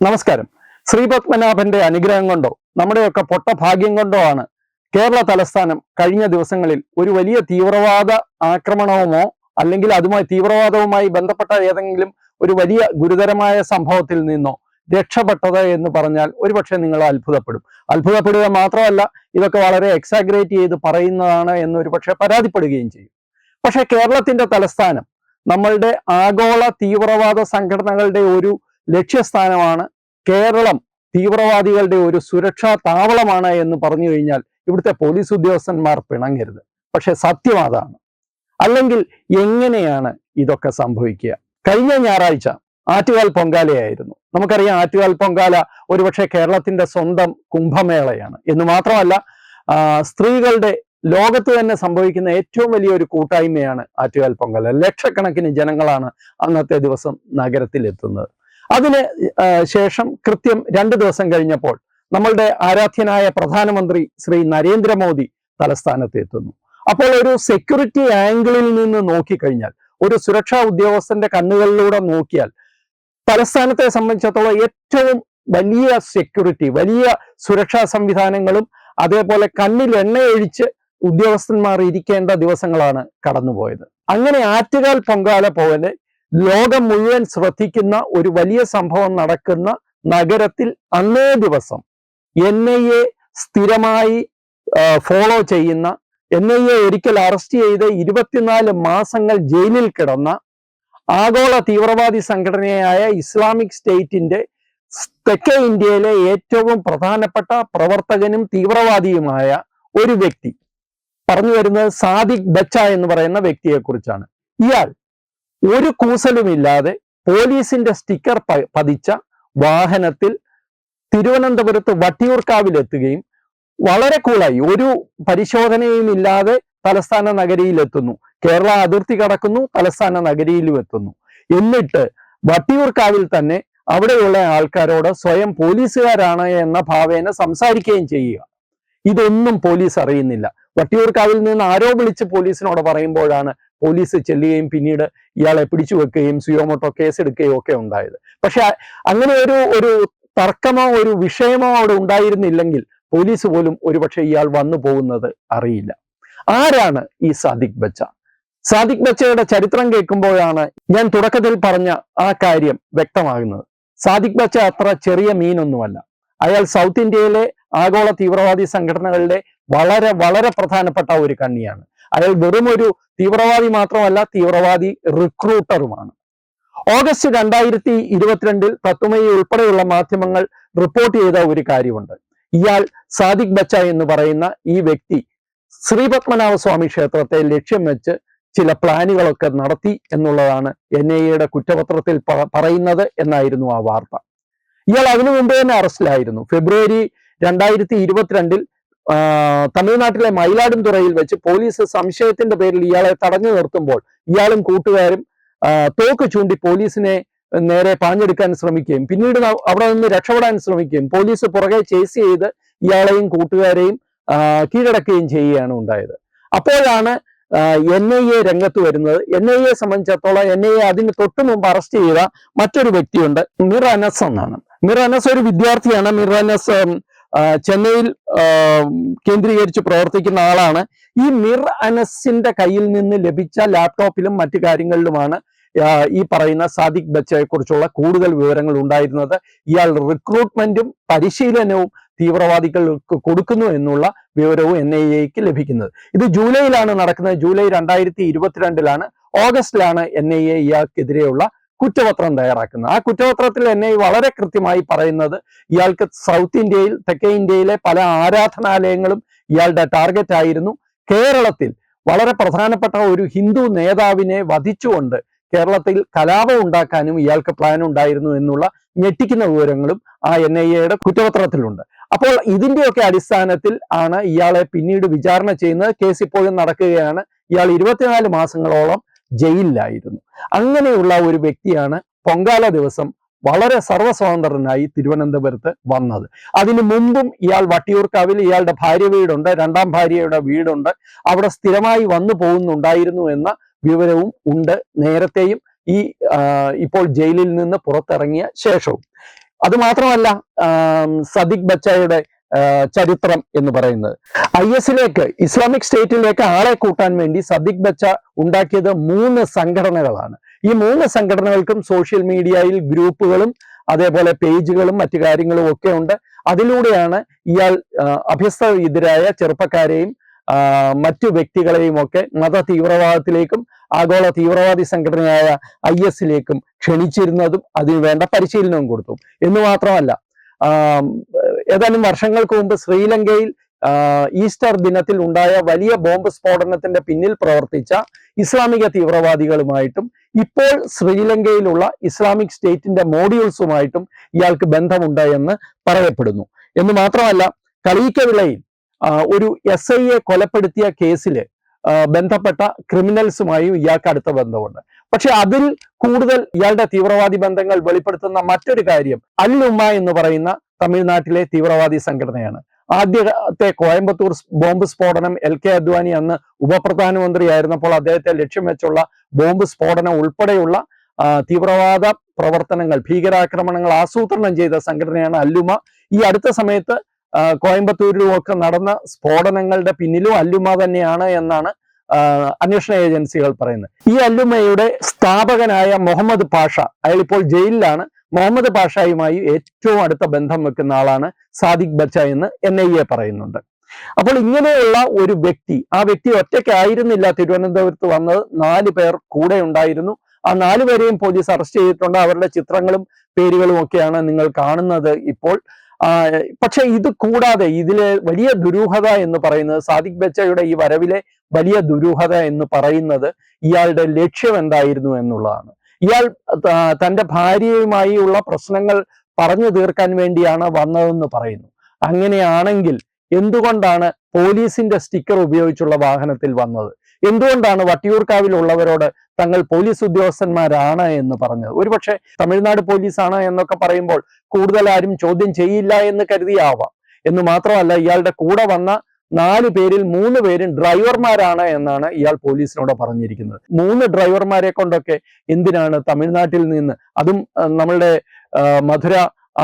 നമസ്കാരം. ശ്രീ പത്മനാഭന്റെ അനുഗ്രഹം കൊണ്ടോ നമ്മുടെയൊക്കെ പൊട്ട ഭാഗ്യം കൊണ്ടോ ആണ് കേരള തലസ്ഥാനം കഴിഞ്ഞ ദിവസങ്ങളിൽ ഒരു വലിയ തീവ്രവാദ ആക്രമണവുമോ അല്ലെങ്കിൽ അതുമായി തീവ്രവാദവുമായി ബന്ധപ്പെട്ട ഏതെങ്കിലും ഒരു വലിയ ഗുരുതരമായ സംഭവത്തിൽ നിന്നോ രക്ഷപ്പെട്ടത് എന്ന് പറഞ്ഞാൽ ഒരുപക്ഷെ നിങ്ങൾ അത്ഭുതപ്പെടും. അത്ഭുതപ്പെടുക മാത്രമല്ല ഇതൊക്കെ വളരെ എക്സാഗ്രേറ്റ് ചെയ്ത് പറയുന്നതാണ് എന്ന് ഒരുപക്ഷെ പരാതിപ്പെടുകയും ചെയ്യും. പക്ഷെ കേരളത്തിന്റെ തലസ്ഥാനം നമ്മളുടെ ആഗോള തീവ്രവാദ സംഘടനകളുടെ ഒരു ലക്ഷ്യസ്ഥാനമാണ് കേരളം തീവ്രവാദികളുടെ ഒരു സുരക്ഷാ താവളമാണ് എന്ന് പറഞ്ഞു കഴിഞ്ഞാൽ ഇവിടുത്തെ പോലീസ് ഉദ്യോഗസ്ഥന്മാർ പിണങ്ങരുത്. പക്ഷെ സത്യം അതാണ്. അല്ലെങ്കിൽ എങ്ങനെയാണ് ഇതൊക്കെ സംഭവിക്കുക? കഴിഞ്ഞ ഞായറാഴ്ച ആറ്റുകാൽ പൊങ്കാലയായിരുന്നു. നമുക്കറിയാം ആറ്റുകാൽ പൊങ്കാല ഒരുപക്ഷെ കേരളത്തിന്റെ സ്വന്തം കുംഭമേളയാണ്. എന്ന് മാത്രമല്ല സ്ത്രീകളുടെ ലോകത്ത് തന്നെ സംഭവിക്കുന്ന ഏറ്റവും വലിയ ഒരു കൂട്ടായ്മയാണ് ആറ്റുകാൽ പൊങ്കാല. ലക്ഷക്കണക്കിന് ജനങ്ങളാണ് അന്നത്തെ ദിവസം നഗരത്തിൽ എത്തുന്നത് അതിന് ശേഷം കൃത്യം രണ്ട് ദിവസം കഴിഞ്ഞപ്പോൾ നമ്മളുടെ ആരാധ്യനായ പ്രധാനമന്ത്രി ശ്രീ നരേന്ദ്രമോദി തലസ്ഥാനത്ത് എത്തുന്നു അപ്പോൾ ഒരു സെക്യൂരിറ്റി ആംഗിളിൽ നിന്ന് നോക്കിക്കഴിഞ്ഞാൽ ഒരു സുരക്ഷാ ഉദ്യോഗസ്ഥന്റെ കണ്ണുകളിലൂടെ നോക്കിയാൽ തലസ്ഥാനത്തെ സംബന്ധിച്ചിടത്തോളം ഏറ്റവും വലിയ സെക്യൂരിറ്റി വലിയ സുരക്ഷാ സംവിധാനങ്ങളും അതേപോലെ കണ്ണിൽ എണ്ണയൊഴിച്ച് ഉദ്യോഗസ്ഥന്മാർ ഇരിക്കേണ്ട ദിവസങ്ങളാണ് കടന്നുപോയത്. അങ്ങനെ ആറ്റുകാൽ പൊങ്കാല പോലെ ലോകം മുഴുവൻ ശ്രദ്ധിക്കുന്ന ഒരു വലിയ സംഭവം നടക്കുന്ന നഗരത്തിൽ അന്നേ ദിവസം എൻ ഐ എ സ്ഥിരമായി ഫോളോ ചെയ്യുന്ന എൻ ഐ എ ഒരിക്കൽ അറസ്റ്റ് ചെയ്ത് ഇരുപത്തിനാല് മാസങ്ങൾ ജയിലിൽ കിടന്ന ആഗോള തീവ്രവാദി സംഘടനയായ ഇസ്ലാമിക് സ്റ്റേറ്റിന്റെ തെക്കേ ഇന്ത്യയിലെ ഏറ്റവും പ്രധാനപ്പെട്ട പ്രവർത്തകനും തീവ്രവാദിയുമായ ഒരു വ്യക്തി. പറഞ്ഞു വരുന്നത് സാദിഖ് ബച്ച എന്ന് പറയുന്ന വ്യക്തിയെക്കുറിച്ചാണ്. ഇയാൾ ഒരു കൂസലുമില്ലാതെ പോലീസിന്റെ സ്റ്റിക്കർ പതിച്ച വാഹനത്തിൽ തിരുവനന്തപുരത്ത് വട്ടിയൂർക്കാവിലെത്തുകയും വളരെ കൂളായി. ഒരു പരിശോധനയും ഇല്ലാതെ തലസ്ഥാന നഗരിയിലെത്തുന്നു. കേരള അതിർത്തി കടക്കുന്നു തലസ്ഥാന നഗരിയിലും എത്തുന്നു എന്നിട്ട് വട്ടിയൂർക്കാവിൽ തന്നെ അവിടെയുള്ള ആൾക്കാരോട് സ്വയം പോലീസുകാരാണ് എന്ന ഭാവേന സംസാരിക്കുകയും ചെയ്യുക. ഇതൊന്നും പോലീസ് അറിയുന്നില്ല. വട്ടിയൂർക്കാവിൽ നിന്ന് ആരോ വിളിച്ച് പോലീസിനോട് പറയുമ്പോഴാണ് പോലീസ് ചെല്ലുകയും പിന്നീട് ഇയാളെ പിടിച്ചു വെക്കുകയും സുയോമോട്ടോ കേസെടുക്കുകയും ഒക്കെ ഉണ്ടായത്. പക്ഷെ അങ്ങനെ ഒരു ഒരു തർക്കമോ ഒരു വിഷയമോ അവിടെ ഉണ്ടായിരുന്നില്ലെങ്കിൽ പോലീസ് പോലും ഒരുപക്ഷെ ഇയാൾ വന്നു പോകുന്നത് അറിയില്ല. ആരാണ് ഈ സാദിഖ് ബച്ച? സാദിഖ് ബച്ചയുടെ ചരിത്രം കേൾക്കുമ്പോഴാണ് ഞാൻ തുടക്കത്തിൽ പറഞ്ഞ ആ കാര്യം വ്യക്തമാകുന്നത്. സാദിഖ് ബച്ച അത്ര ചെറിയ മീനൊന്നുമല്ല. അയാൾ സൗത്ത് ഇന്ത്യയിലെ ആഗോള തീവ്രവാദി സംഘടനകളുടെ വളരെ വളരെ പ്രധാനപ്പെട്ട ഒരു കണ്ണിയാണ്. അയാൾ വെറും ഒരു തീവ്രവാദി മാത്രമല്ല തീവ്രവാദി റിക്രൂട്ടറുമാണ്. ഓഗസ്റ്റ് രണ്ടായിരത്തി ഇരുപത്തിരണ്ടിൽ പത്തുമയെ ഉൾപ്പെടെയുള്ള മാധ്യമങ്ങൾ റിപ്പോർട്ട് ചെയ്ത ഒരു കാര്യമുണ്ട്. ഇയാൾ സാദിഖ് ബച്ച എന്ന് പറയുന്ന ഈ വ്യക്തി ശ്രീപത്മനാഭ സ്വാമി ക്ഷേത്രത്തെ ലക്ഷ്യം വെച്ച് ചില പ്ലാനുകളൊക്കെ നടത്തി എന്നുള്ളതാണ് എൻ ഐ എയുടെ കുറ്റപത്രത്തിൽ പറയുന്നത് എന്നായിരുന്നു ആ വാർത്ത. ഇയാൾ അതിനു മുമ്പ് തന്നെ അറസ്റ്റിലായിരുന്നു. ഫെബ്രുവരി രണ്ടായിരത്തി ഇരുപത്തിരണ്ടിൽ തമിഴ്നാട്ടിലെ മയിലാടുംതുറയിൽ വെച്ച് പോലീസ് സംശയത്തിന്റെ പേരിൽ ഇയാളെ തടഞ്ഞു നിർത്തുമ്പോൾ ഇയാളും കൂട്ടുകാരും തോക്ക് ചൂണ്ടി പോലീസിനെ നേരെ പാഞ്ഞെടുക്കാൻ ശ്രമിക്കുകയും പിന്നീട് അവിടെ നിന്ന് രക്ഷപ്പെടാൻ ശ്രമിക്കുകയും പോലീസ് പുറകെ ചേസ് ചെയ്ത് ഇയാളെയും കൂട്ടുകാരെയും കീഴടക്കുകയും ചെയ്യുകയാണ് ഉണ്ടായത്. അപ്പോഴാണ് എൻ ഐ എ രംഗത്ത് വരുന്നത്. എൻ ഐ എ സംബന്ധിച്ചിടത്തോളം എൻ ഐ എ അതിന് തൊട്ടു മുമ്പ് അറസ്റ്റ് ചെയ്ത മറ്റൊരു വ്യക്തിയുണ്ട് മിർ അനസ് എന്നാണ്. മിർ അനസ് ഒരു വിദ്യാർത്ഥിയാണ്. മിർ അനസ് ചെന്നൈയിൽ കേന്ദ്രീകരിച്ച് പ്രവർത്തിക്കുന്ന ആളാണ്. ഈ മിർ അനസിന്റെ കയ്യിൽ നിന്ന് ലഭിച്ച ലാപ്ടോപ്പിലും മറ്റു കാര്യങ്ങളിലുമാണ് ഈ പറയുന്ന സാദിഖ് ബച്ചയെ കുറിച്ചുള്ള കൂടുതൽ വിവരങ്ങൾ ഉണ്ടായിരുന്നത്. ഇയാൾ റിക്രൂട്ട്മെന്റും പരിശീലനവും തീവ്രവാദികൾക്ക് കൊടുക്കുന്നു എന്നുള്ള വിവരവും എൻ ഐ എക്ക് ലഭിക്കുന്നത്. ഇത് ജൂലൈയിലാണ് നടക്കുന്നത്. ജൂലൈ രണ്ടായിരത്തി ഇരുപത്തിരണ്ടിലാണ് ഓഗസ്റ്റിലാണ് എൻ ഐ എ ഇയാൾക്കെതിരെയുള്ള കുറ്റപത്രം തയ്യാറാക്കുന്നത്. ആ കുറ്റപത്രത്തിൽ തന്നെ വളരെ കൃത്യമായി പറയുന്നത് ഇയാൾക്ക് സൗത്ത് ഇന്ത്യയിൽ തെക്കേ ഇന്ത്യയിലെ പല ആരാധനാലയങ്ങളും ഇയാളുടെ ടാർഗറ്റ് ആയിരുന്നു. കേരളത്തിൽ വളരെ പ്രധാനപ്പെട്ട ഒരു ഹിന്ദു നേതാവിനെ വധിച്ചുകൊണ്ട് കേരളത്തിൽ കലാപം ഉണ്ടാക്കാനും ഇയാൾക്ക് പ്ലാൻ ഉണ്ടായിരുന്നു എന്നുള്ള ഞെട്ടിക്കുന്ന വിവരങ്ങളും ആ എൻ ഐ എയുടെ കുറ്റപത്രത്തിലുണ്ട്. അപ്പോൾ ഇതിന്റെയൊക്കെ അടിസ്ഥാനത്തിൽ ആണ് ഇയാളെ പിന്നീട് വിചാരണ ചെയ്യുന്നത്. കേസ് ഇപ്പോഴും നടക്കുകയാണ്. ഇയാൾ ഇരുപത്തിനാല് മാസങ്ങളോളം ജയിലിലായിരുന്നു. അങ്ങനെയുള്ള ഒരു വ്യക്തിയാണ് പൊങ്കാല ദിവസം വളരെ സർവസ്വതന്ത്രനായി തിരുവനന്തപുരത്ത് വന്നത്. അതിനു മുമ്പും ഇയാൾ വട്ടിയൂർക്കാവിൽ ഇയാളുടെ ഭാര്യ വീടുണ്ട് രണ്ടാം ഭാര്യയുടെ വീടുണ്ട്. അവിടെ സ്ഥിരമായി വന്നു പോകുന്നുണ്ടായിരുന്നു എന്ന വിവരവും ഉണ്ട്. നേരത്തെയും ഈ ഇപ്പോൾ ജയിലിൽ നിന്ന് പുറത്തിറങ്ങിയ ശേഷവും. അതുമാത്രമല്ല സദിഖ് ബച്ചയുടെ ചരിത്രം എന്ന് പറയുന്നത്. ഐ എസിലേക്ക് ഇസ്ലാമിക് സ്റ്റേറ്റിലേക്ക് ആളെ കൂട്ടാൻ വേണ്ടി സദിഖ് ബച്ച ഉണ്ടാക്കിയത് മൂന്ന് സംഘടനകളാണ്. ഈ മൂന്ന് സംഘടനകൾക്കും സോഷ്യൽ മീഡിയയിൽ ഗ്രൂപ്പുകളും അതേപോലെ പേജുകളും മറ്റു കാര്യങ്ങളും ഒക്കെ ഉണ്ട്. അതിലൂടെയാണ് ഇയാൾ ആ, അഭ്യസ്തവിദ്യരായ ചെറുപ്പക്കാരെയും മറ്റു വ്യക്തികളെയും ഒക്കെ മത തീവ്രവാദത്തിലേക്കും ആഗോള തീവ്രവാദി സംഘടനയായ ഐ എസിലേക്കും ക്ഷണിച്ചിരുന്നതും അതിന് വേണ്ട പരിശീലനവും കൊടുത്തു. എന്ന് മാത്രമല്ല ഏതാനും വർഷങ്ങൾക്ക് മുമ്പ് ശ്രീലങ്കയിൽ ഈസ്റ്റർ ദിനത്തിൽ ഉണ്ടായ വലിയ ബോംബ് സ്ഫോടനത്തിന്റെ പിന്നിൽ പ്രവർത്തിച്ച ഇസ്ലാമിക തീവ്രവാദികളുമായിട്ടും ഇപ്പോൾ ശ്രീലങ്കയിലുള്ള ഇസ്ലാമിക് സ്റ്റേറ്റിന്റെ മോഡ്യൂൾസുമായിട്ടും ഇയാൾക്ക് ബന്ധമുണ്ട് എന്ന് പറയപ്പെടുന്നു. എന്ന് മാത്രമല്ല കളീക്കവിളയിൽ ഒരു എസ് ഐയെ കൊലപ്പെടുത്തിയ കേസിൽ ബന്ധപ്പെട്ട ക്രിമിനൽസുമായും ഇയാൾക്ക് അടുത്ത ബന്ധമുണ്ട്. പക്ഷെ അതിൽ കൂടുതൽ ഇയാളുടെ തീവ്രവാദി ബന്ധങ്ങൾ വെളിപ്പെടുത്തുന്ന മറ്റൊരു കാര്യം അൽ ഉമ്മ എന്ന് പറയുന്ന തമിഴ്നാട്ടിലെ തീവ്രവാദി സംഘടനയാണ്. ആദ്യത്തെ കോയമ്പത്തൂർ ബോംബ് സ്ഫോടനം എൽ കെ അദ്വാനി അന്ന് ഉപപ്രധാനമന്ത്രിയായിരുന്നപ്പോൾ അദ്ദേഹത്തെ ലക്ഷ്യം വെച്ചുള്ള ബോംബ് സ്ഫോടനം ഉൾപ്പെടെയുള്ള തീവ്രവാദ പ്രവർത്തനങ്ങൾ ഭീകരാക്രമണങ്ങൾ ആസൂത്രണം ചെയ്ത സംഘടനയാണ് അല്ലുമ. ഈ അടുത്ത സമയത്ത് ആ, കോയമ്പത്തൂരിലും ഒക്കെ നടന്ന സ്ഫോടനങ്ങളുടെ പിന്നിലും അല്ലുമ തന്നെയാണ് എന്നാണ് അന്വേഷണ ഏജൻസികൾ പറയുന്നത്. ഈ അല്ലുമയുടെ സ്ഥാപകനായ മുഹമ്മദ് പാഷ അയാൾ ഇപ്പോൾ ജയിലിലാണ്. മുഹമ്മദ് പാഷായുമായി ഏറ്റവും അടുത്ത ബന്ധം വെക്കുന്ന ആളാണ് സാദിഖ് ബച്ച എന്ന് എൻ ഐ എ പറയുന്നുണ്ട്. അപ്പോൾ ഇങ്ങനെയുള്ള ഒരു വ്യക്തി ആ വ്യക്തി ഒറ്റയ്ക്കായിരുന്നില്ല. തിരുവനന്തപുരത്ത് വന്നത് നാല് പേർ കൂടെ ഉണ്ടായിരുന്നു. ആ നാല് പേരെയും പോലീസ് അറസ്റ്റ് ചെയ്തിട്ടുണ്ട്. അവരുടെ ചിത്രങ്ങളും പേരുകളും ഒക്കെയാണ് നിങ്ങൾ കാണുന്നത് ഇപ്പോൾ. പക്ഷെ ഇത് കൂടാതെ ഇതിലെ വലിയ ദുരൂഹത എന്ന് പറയുന്നത് സാദിഖ് ബച്ചയുടെ ഈ വരവിലെ വലിയ ദുരൂഹത എന്ന് പറയുന്നത് ഇയാളുടെ ലക്ഷ്യം എന്തായിരുന്നു എന്നുള്ളതാണ്. ഇയാൾ തന്റെ ഭാര്യയുമായി ഉള്ള പ്രശ്നങ്ങൾ പറഞ്ഞു തീർക്കാൻ വേണ്ടിയാണ് വന്നതെന്ന് പറയുന്നു. അങ്ങനെയാണെങ്കിൽ എന്തുകൊണ്ടാണ് പോലീസിന്റെ സ്റ്റിക്കർ ഉപയോഗിച്ചുള്ള വാഹനത്തിൽ വന്നത്? എന്തുകൊണ്ടാണ് വട്ടിയൂർക്കാവിൽ ഉള്ളവരോട് തങ്ങൾ പോലീസ് ഉദ്യോഗസ്ഥന്മാരാണ് എന്ന് പറഞ്ഞത്? ഒരുപക്ഷെ തമിഴ്നാട് പോലീസാണ് എന്നൊക്കെ പറയുമ്പോൾ കൂടുതൽ ആരും ചോദ്യം ചെയ്യില്ല എന്ന് കരുതിയാവാം. എന്ന് മാത്രമല്ല ഇയാളുടെ കൂടെ വന്ന നാല് പേരിൽ മൂന്ന് പേരും ഡ്രൈവർമാരാണ് എന്നാണ് ഇയാൾ പോലീസിനോട് പറഞ്ഞിരിക്കുന്നത്. മൂന്ന് ഡ്രൈവർമാരെ കൊണ്ടൊക്കെ എന്തിനാണ് തമിഴ്നാട്ടിൽ നിന്ന് അതും നമ്മളുടെ മധുര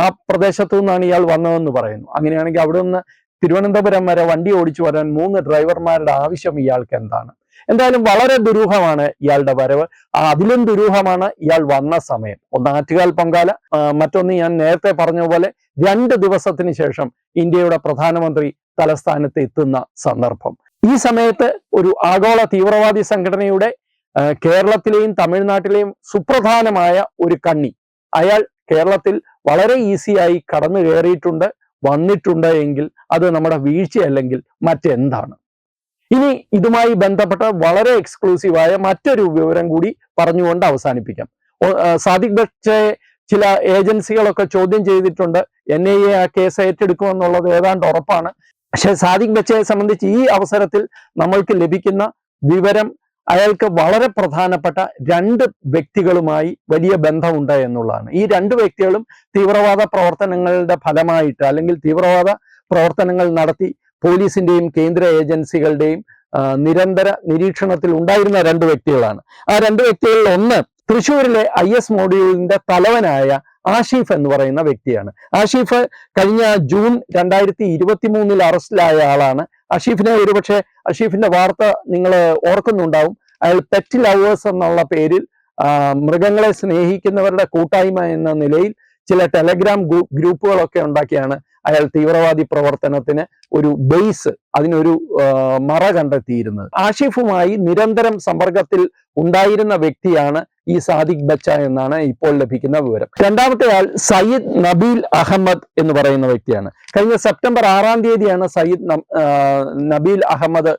ആ പ്രദേശത്തു നിന്നാണ് ഇയാൾ വന്നതെന്ന് പറയുന്നു. അങ്ങനെയാണെങ്കിൽ അവിടെ നിന്ന് തിരുവനന്തപുരം വരെ വണ്ടി ഓടിച്ചു വരാൻ മൂന്ന് ഡ്രൈവർമാരുടെ ആവശ്യം ഇയാൾക്ക് എന്താണ്? എന്തായാലും വളരെ ദുരൂഹമാണ് ഇയാളുടെ വരവ്. അതിലും ദുരൂഹമാണ് ഇയാൾ വന്ന സമയം. ഒന്ന് ആറ്റുകാൽ പൊങ്കാല മറ്റൊന്ന് ഞാൻ നേരത്തെ പറഞ്ഞ പോലെ രണ്ട് ദിവസത്തിന് ശേഷം ഇന്ത്യയുടെ പ്രധാനമന്ത്രി തലസ്ഥാനത്ത് എത്തുന്ന സന്ദർഭം. ഈ സമയത്ത് ഒരു ആഗോള തീവ്രവാദി സംഘടനയുടെ കേരളത്തിലെയും തമിഴ്നാട്ടിലെയും സുപ്രധാനമായ ഒരു കണ്ണി. അയാൾ കേരളത്തിൽ വളരെ ഈസിയായി കടന്നു കയറിയിട്ടുണ്ട് വന്നിട്ടുണ്ട് എങ്കിൽ അത് നമ്മുടെ വീഴ്ചയല്ലെങ്കിൽ മറ്റെന്താണ്? ഇനി ഇതുമായി ബന്ധപ്പെട്ട വളരെ എക്സ്ക്ലൂസീവായ മറ്റൊരു വിവരം കൂടി പറഞ്ഞുകൊണ്ട് അവസാനിപ്പിക്കാം. സാദിഖ് ബക്ഷയെ ചില ഏജൻസികളൊക്കെ ചോദ്യം ചെയ്തിട്ടുണ്ട് എൻ ഐ എ ആ കേസ് ഏറ്റെടുക്കുമെന്നുള്ളത് ഏതാണ്ട് ഉറപ്പാണ്. പക്ഷെ സാദിഖ് ബച്ചയെ സംബന്ധിച്ച് ഈ അവസരത്തിൽ നമ്മൾക്ക് ലഭിക്കുന്ന വിവരം അയാൾക്ക് വളരെ പ്രധാനപ്പെട്ട രണ്ട് വ്യക്തികളുമായി വലിയ ബന്ധമുണ്ട് എന്നുള്ളതാണ്. ഈ രണ്ട് വ്യക്തികളും തീവ്രവാദ പ്രവർത്തനങ്ങളുടെ ഫലമായിട്ട് അല്ലെങ്കിൽ തീവ്രവാദ പ്രവർത്തനങ്ങൾ നടത്തി പോലീസിന്റെയും കേന്ദ്ര ഏജൻസികളുടെയും നിരന്തര നിരീക്ഷണത്തിൽ ഉണ്ടായിരുന്ന രണ്ട് വ്യക്തികളാണ്. ആ രണ്ട് വ്യക്തികളിൽ ഒന്ന് തൃശ്ശൂരിലെ ഐ എസ് മോഡ്യൂളിന്റെ തലവനായ ആഷിഫ് എന്ന് പറയുന്ന വ്യക്തിയാണ്. ആഷിഫ് കഴിഞ്ഞ ജൂൺ രണ്ടായിരത്തി ഇരുപത്തി മൂന്നിൽ അറസ്റ്റിലായ ആളാണ്. അഷീഫിനെ ഒരുപക്ഷെ അഷീഫിന്റെ വാർത്ത നിങ്ങൾ ഓർക്കുന്നുണ്ടാവും. അയാൾ പെറ്റ് ലവേഴ്സ് എന്നുള്ള പേരിൽ മൃഗങ്ങളെ സ്നേഹിക്കുന്നവരുടെ കൂട്ടായ്മ എന്ന നിലയിൽ ചില ടെലഗ്രാം ഗ്രൂ- ഗ്രൂപ്പുകളൊക്കെ ഉണ്ടാക്കിയാണ് അയാൾ തീവ്രവാദി പ്രവർത്തനത്തിന് ഒരു ബേസ് അതിനൊരു മറ കണ്ടെത്തിയിരുന്നത്. ആഷിഫുമായി നിരന്തരം സമ്പർക്കത്തിൽ ഉണ്ടായിരുന്ന വ്യക്തിയാണ് ഈ സാദിഖ് ബച്ച എന്നാണ് ഇപ്പോൾ ലഭിക്കുന്ന വിവരം. രണ്ടാമത്തെ ആൾ സയ്യിദ് നബീൽ അഹമ്മദ് എന്ന് പറയുന്ന വ്യക്തിയാണ്. കഴിഞ്ഞ സെപ്റ്റംബർ ആറാം തീയതിയാണ് സയ്യിദ് നബീൽ അഹമ്മദ്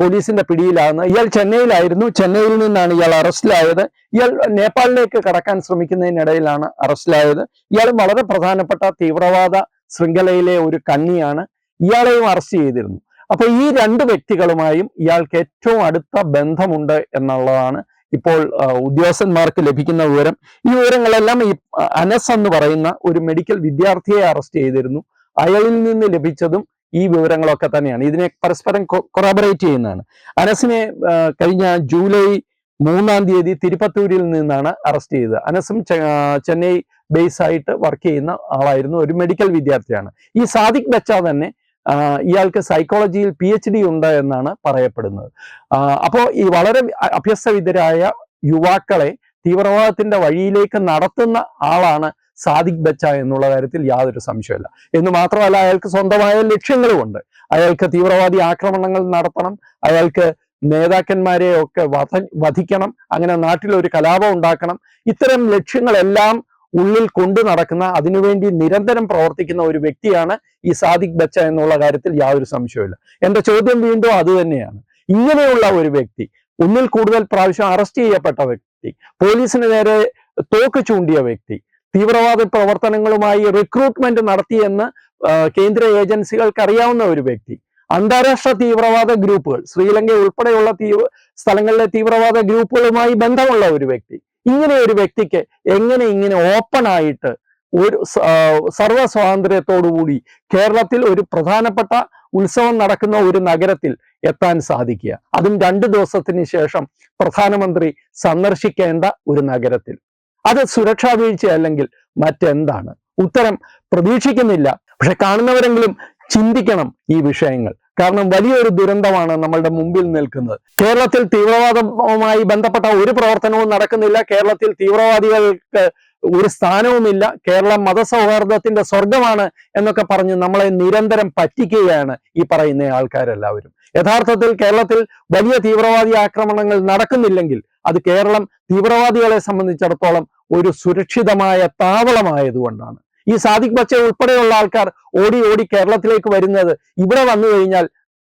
പോലീസിന്റെ പിടിയിലാകുന്നത്. ഇയാൾ ചെന്നൈയിലായിരുന്നു. ചെന്നൈയിൽ നിന്നാണ് ഇയാൾ അറസ്റ്റിലായത്. ഇയാൾ നേപ്പാളിലേക്ക് കടക്കാൻ ശ്രമിക്കുന്നതിനിടയിലാണ് അറസ്റ്റിലായത്. ഇയാൾ വളരെ പ്രധാനപ്പെട്ട തീവ്രവാദ ശൃംഖലയിലെ ഒരു കണ്ണിയാണ്. ഇയാളെയും അറസ്റ്റ് ചെയ്തിരുന്നു. അപ്പൊ ഈ രണ്ട് വ്യക്തികളുമായും ഇയാൾക്ക് ഏറ്റവും അടുത്ത ബന്ധമുണ്ട് എന്നുള്ളതാണ് ഇപ്പോൾ ഉദ്യോഗസ്ഥന്മാർക്ക് ലഭിക്കുന്ന വിവരം. ഈ വിവരങ്ങളെല്ലാം ഈ അനസ് എന്ന് പറയുന്ന ഒരു മെഡിക്കൽ വിദ്യാർത്ഥിയെ അറസ്റ്റ് ചെയ്തിരുന്നു. അയാളിൽ നിന്ന് ലഭിച്ചതും ഈ വിവരങ്ങളൊക്കെ തന്നെയാണ്. ഇതിനെ പരസ്പരം കൊറാബറേറ്റ് ചെയ്യുന്നതാണ്. അനസിനെ കഴിഞ്ഞ ജൂലൈ മൂന്നാം തീയതി തിരുപ്പത്തൂരിൽ നിന്നാണ് അറസ്റ്റ് ചെയ്തത്. അനസും ചെന്നൈ ബേസ് ആയിട്ട് വർക്ക് ചെയ്യുന്ന ആളായിരുന്നു ഒരു മെഡിക്കൽ വിദ്യാർത്ഥിയാണ്. ഈ സാദിഖ് ബച്ച തന്നെ ഇയാൾക്ക് സൈക്കോളജിയിൽ പി എച്ച് ഡി ഉണ്ട് എന്നാണ് പറയപ്പെടുന്നത്. അപ്പോൾ ഈ വളരെ അഭ്യസ്തവിദ്യരായ യുവാക്കളെ തീവ്രവാദത്തിന്റെ വഴിയിലേക്ക് നടത്തുന്ന ആളാണ് സാദിഖ് ബച്ച എന്നുള്ള കാര്യത്തിൽ യാതൊരു സംശയമില്ല എന്ന് മാത്രമല്ല അയാൾക്ക് സ്വന്തമായ ലക്ഷ്യങ്ങളുമുണ്ട്. അയാൾക്ക് തീവ്രവാദി ആക്രമണങ്ങൾ നടത്തണം അയാൾക്ക് നേതാക്കന്മാരെ ഒക്കെ വധ വധിക്കണം അങ്ങനെ നാട്ടിൽ ഒരു കലാപം ഉണ്ടാക്കണം. ഇത്തരം ലക്ഷ്യങ്ങളെല്ലാം ഉള്ളിൽ കൊണ്ടു നടക്കുന്ന അതിനുവേണ്ടി നിരന്തരം പ്രവർത്തിക്കുന്ന ഒരു വ്യക്തിയാണ് ഈ സാദിഖ് ബച്ച എന്നുള്ള കാര്യത്തിൽ യാതൊരു സംശയവുമില്ല. എന്റെ ചോദ്യം വീണ്ടും അത് തന്നെയാണ്. ഇങ്ങനെയുള്ള ഒരു വ്യക്തി ഒന്നിൽ കൂടുതൽ പ്രാവശ്യം അറസ്റ്റ് ചെയ്യപ്പെട്ട വ്യക്തി പോലീസിന് നേരെ തോക്ക് ചൂണ്ടിയ വ്യക്തി തീവ്രവാദ പ്രവർത്തനങ്ങളുമായി റിക്രൂട്ട്മെന്റ് നടത്തിയെന്ന് കേന്ദ്ര ഏജൻസികൾക്ക് അറിയാവുന്ന ഒരു വ്യക്തി അന്താരാഷ്ട്ര തീവ്രവാദ ഗ്രൂപ്പുകൾ ശ്രീലങ്ക ഉൾപ്പെടെയുള്ള തീവ്ര സ്ഥലങ്ങളിലെ തീവ്രവാദ ഗ്രൂപ്പുകളുമായി ബന്ധമുള്ള ഒരു വ്യക്തി ഇങ്ങനെ ഒരു വ്യക്തിക്ക് എങ്ങനെ ഇങ്ങനെ ഓപ്പൺ ആയിട്ട് ഒരു സർവ സ്വാതന്ത്ര്യത്തോടുകൂടി കേരളത്തിൽ ഒരു പ്രധാനപ്പെട്ട ഉത്സവം നടക്കുന്ന ഒരു നഗരത്തിൽ എത്താൻ സാധിക്കുക. അതും രണ്ടു ദിവസത്തിന് ശേഷം പ്രധാനമന്ത്രി സന്ദർശിക്കേണ്ട ഒരു നഗരത്തിൽ. അത് സുരക്ഷാ വീഴ്ച അല്ലെങ്കിൽ മറ്റെന്താണ്? ഉത്തരം പ്രതീക്ഷിക്കുന്നില്ല. പക്ഷെ കാണുന്നവരെങ്കിലും ചിന്തിക്കണം ഈ വിഷയങ്ങൾ. കാരണം വലിയൊരു ദുരന്തമാണ് നമ്മളുടെ മുമ്പിൽ നിൽക്കുന്നത്. കേരളത്തിൽ തീവ്രവാദവുമായി ബന്ധപ്പെട്ട ഒരു പ്രവർത്തനവും നടക്കുന്നില്ല. കേരളത്തിൽ തീവ്രവാദികൾക്ക് ഒരു സ്ഥാനവുമില്ല. കേരളം മതസൗഹാർദ്ദത്തിന്റെ സ്വർഗമാണ് എന്നൊക്കെ പറഞ്ഞ് നമ്മളെ നിരന്തരം പറ്റിക്കുകയാണ് ഈ പറയുന്ന ആൾക്കാരെല്ലാവരും. യഥാർത്ഥത്തിൽ കേരളത്തിൽ വലിയ തീവ്രവാദി ആക്രമണങ്ങൾ നടക്കുന്നില്ലെങ്കിൽ അത് കേരളം തീവ്രവാദികളെ സംബന്ധിച്ചിടത്തോളം ഒരു സുരക്ഷിതമായ താവളമായതുകൊണ്ടാണ്. ഈ സാദിഖ് ബച്ചെ ഉൾപ്പെടെയുള്ള ആൾക്കാർ ഓടി ഓടി കേരളത്തിലേക്ക് വരുന്നത് ഇവിടെ വന്നു കഴിഞ്ഞാൽ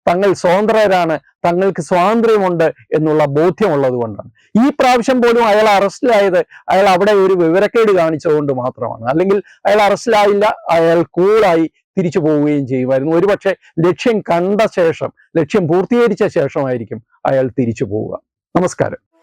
തങ്ങൾ സ്വതന്ത്രരാണ് തങ്ങൾക്ക് സ്വാതന്ത്ര്യമുണ്ട് എന്നുള്ള ബോധ്യമുള്ളത് കൊണ്ടാണ്. ഈ പ്രാവശ്യം പോലും അയാൾ അറസ്റ്റിലായത് അയാൾ അവിടെ ഒരു വിവരക്കേട് കാണിച്ചതുകൊണ്ട് മാത്രമാണ്. അല്ലെങ്കിൽ അയാൾ അറസ്റ്റിലായില്ല അയാൾ കൂളായി തിരിച്ചു പോവുകയും ചെയ്യുമായിരുന്നു. ഒരുപക്ഷെ ലക്ഷ്യം കണ്ട ശേഷം ലക്ഷ്യം പൂർത്തീകരിച്ച ശേഷമായിരിക്കും അയാൾ തിരിച്ചു പോവുക. നമസ്കാരം.